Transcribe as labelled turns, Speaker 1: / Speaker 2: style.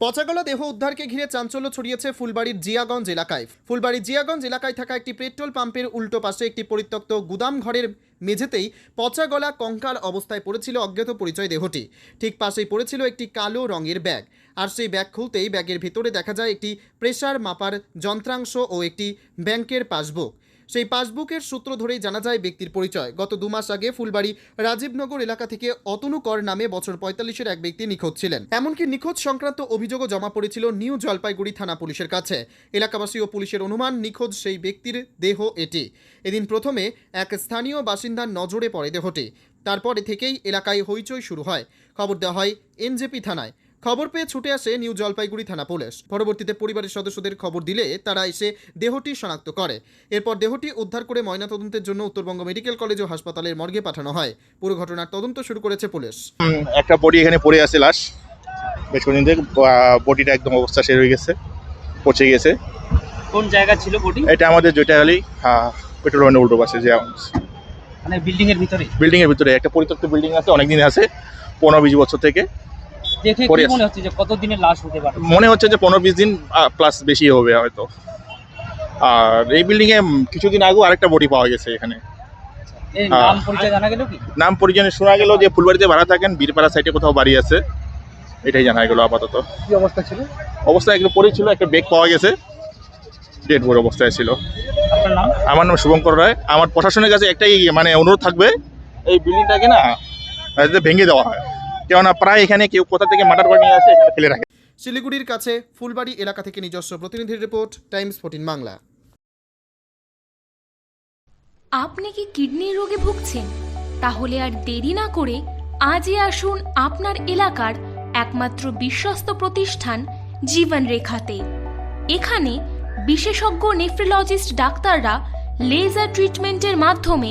Speaker 1: পচাগলা দেহ উদ্ধারকে ঘিরে চাঞ্চল্য ছড়িয়েছে ফুলবাড়ির জিয়াগঞ্জ এলাকায়। ফুলবাড়ির জিয়াগঞ্জ এলাকায় থাকা একটি পেট্রোল পাম্পের উল্টো পাশে একটি পরিত্যক্ত গুদাম ঘরের মেঝেতেই পচাগলা কঙ্কাল অবস্থায় পড়েছিল অজ্ঞাত পরিচয় দেহটি। ঠিক পাশেই পড়েছিল একটি কালো রঙের ব্যাগ। আর সেই ব্যাগ খুলতেই ব্যাগের ভিতরে দেখা যায় একটি প্রেসার মাপার যন্ত্রাংশ ও একটি ব্যাংকের পাসবুক। সেই পাসবুকের সূত্র ধরেই জানা যায় ব্যক্তির পরিচয়। গত দু মাস আগে ফুলবাড়ি রাজীবনগর এলাকা থেকে অতনু কর নামে বছর পঁয়তাল্লিশের এক ব্যক্তি নিখোঁজ ছিলেন। এমনকি নিখোঁজ সংক্রান্ত অভিযোগও জমা পড়েছিল নিউ জলপাইগুড়ি থানা পুলিশের কাছে। এলাকাবাসী ও পুলিশের অনুমান, নিখোঁজ সেই ব্যক্তির দেহ এটি। এদিন প্রথমে এক স্থানীয় বাসিন্দার নজরে পড়ে দেহটি। তারপরে থেকেই এলাকায় হইচই শুরু হয়। খবর দেওয়া হয় এনজেপি থানায়। খবর পেয়ে ছুটে আসে নিউ জলপাইগুড়ি থানা পুলিশ। পরবর্তীতে পরিবারের সদস্যদের খবর দিলে তারা এসে দেহটি শনাক্ত করে। এরপর দেহটি উদ্ধার করে ময়নাতদন্তের জন্য উত্তরবঙ্গ মেডিকেল কলেজ ও হাসপাতালের মর্গে পাঠানো হয়। পুরো ঘটনার তদন্ত শুরু করেছে পুলিশ।
Speaker 2: একটা বডি এখানে পড়ে আছে লাশ। বেশ কদিন থেকে বডিটা একদম অবস্থা শেষ হয়ে গেছে পচে গেছে।
Speaker 3: কোন জায়গা ছিল বডি?
Speaker 2: এটা আমাদের জয়টাখালি পেট্রোল পাম্পের উল্টো পাশে যে
Speaker 3: মানে বিল্ডিং এর ভিতরে?
Speaker 2: বিল্ডিং এর ভিতরে একটা পরিত্যক্ত বিল্ডিং আছে অনেকদিন আছে পনেরো বিশ বছর থেকে।
Speaker 3: দেখে কি মনে হচ্ছে যে কতদিনের লাশ হতে পারে?
Speaker 2: মনে হচ্ছে যে পনেরো বিশ দিন প্লাস বেশি হবে হয়তো। আর এই বিল্ডিং এ কিছুদিন আগেও আরেকটা বডি পাওয়া গেছে এখানে। হ্যাঁ।
Speaker 3: নাম পরিচয় জানা গেল কি?
Speaker 2: নাম পরিজনে শোনা গেল যে ফুলবাড়িতে ভাড়া থাকেন বীরপাড়া সাইডে কোথাও বাড়ি আছে। এটাই জানা গেল আপাতত।
Speaker 4: কি অবস্থা ছিল?
Speaker 2: অবস্থা একটু পড়ে ছিল একটা বেগ পাওয়া গেছে। ডেড বোর্ড অবস্থায় ছিল। আমার নাম শুভঙ্কর রায়। আমার প্রশাসনের কাছে একটাই মানে অনুরোধ থাকবে এই বিল্ডিংটাকে না ভেঙে দেওয়া হয়। কেননা প্রায় এখানে কেউ কোথা থেকে মার্ডার করে নিয়ে আসে এখানে ফেলে রাখে।
Speaker 1: শিলিগুড়ির কাছে ফুলবাড়ি এলাকা থেকে নিজস্ব প্রতিনিধির রিপোর্ট টাইমস ফোর্টিন বাংলা।
Speaker 5: আপনি কি কিডনির রোগে ভুগছেন? তাহলে আর দেরি না করে আজই আসুন আপনার এলাকার একমাত্র বিশ্বস্ত প্রতিষ্ঠান জীবন রেখাতে এখানে বিশেষজ্ঞ নেফ্রোলজিস্ট ডাক্তাররা লেজার ট্রিটমেন্টের মাধ্যমে